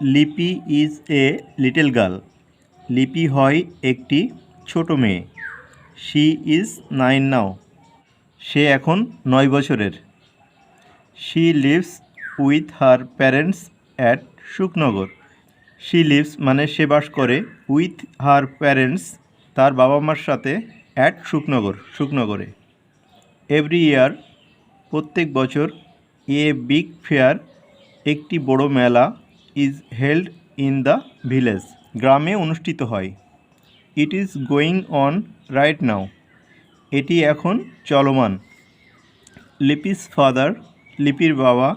Lipi is a little girl. Lipi হয় একটি ছোট মেয়ে। She is nine now. সে এখন নয় বছরের। She lives with her parents at Sukhnagar. She lives মানে সে বাস করে উইথ হার প্যারেন্টস তার বাবা মার সাথে অ্যাট সুখনগর, সুখনগরে। এভরি ইয়ার প্রত্যেক বছর এ বিগ ফেয়ার একটি বড় মেলা is held in the village গ্রামে অনুষ্ঠিত হয়। It is going on right now এটি এখন চলমান। লিপিস ফাদার লিপির বাবা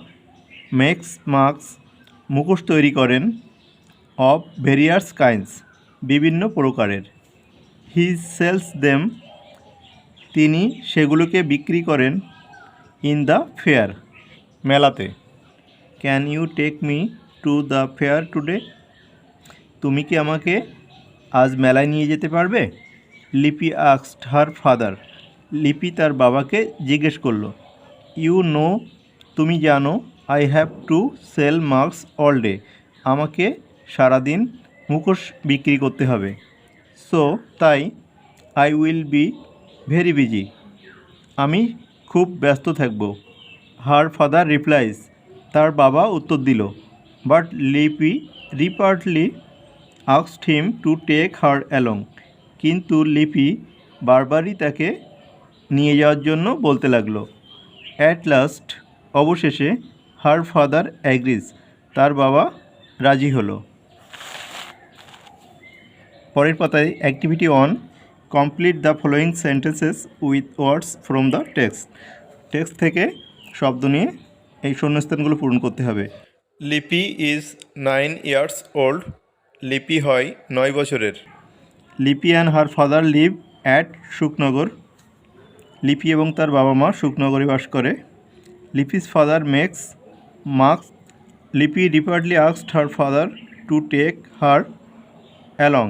মেক্স মার্কস মুখোশ তৈরি করেন অফ ভেরিয়াস কাইন্ডস বিভিন্ন প্রকারের। হি সেলস দেম তিনি সেগুলোকে বিক্রি করেন ইন দ্য ফেয়ার মেলাতে। Can you take me to the fair today তুমি কি আমাকে আজ মেলায় নিয়ে যেতে পারবে? লিপি আক্সড হার ফাদার। লিপি তার বাবাকে জিজ্ঞেস করল। ইউ নো তুমি জানো I have to sell masks all day আমাকে সারাদিন মুখোশ বিক্রি করতে হবে। সো তাই I will be very busy আমি খুব ব্যস্ত থাকব। হার ফাদার রিপ্লাইজ তার বাবা উত্তর দিল। But Lipi repeatedly আক্সড him to take her along কিন্তু লিপি বারবারই তাকে নিয়ে যাওয়ার জন্য বলতে লাগল। অ্যাট লাস্ট অবশেষে হার ফাদার অ্যাগ্রিজ তার বাবা রাজি হলো। পরের পাতায় activity one complete the following sentences with words from the text text থেকে শব্দ নিয়ে এই শূন্যস্থানগুলো পূরণ করতে হবে। Lipi is nine years old, Lipi হয় নয় বছরের। Lipi and her father live at Sukhnagar Lipi এবং তার বাবা মা শুকনগরে বাস করে। Lipi's father makes masks Lipi repeatedly আক্সড her father to take her along.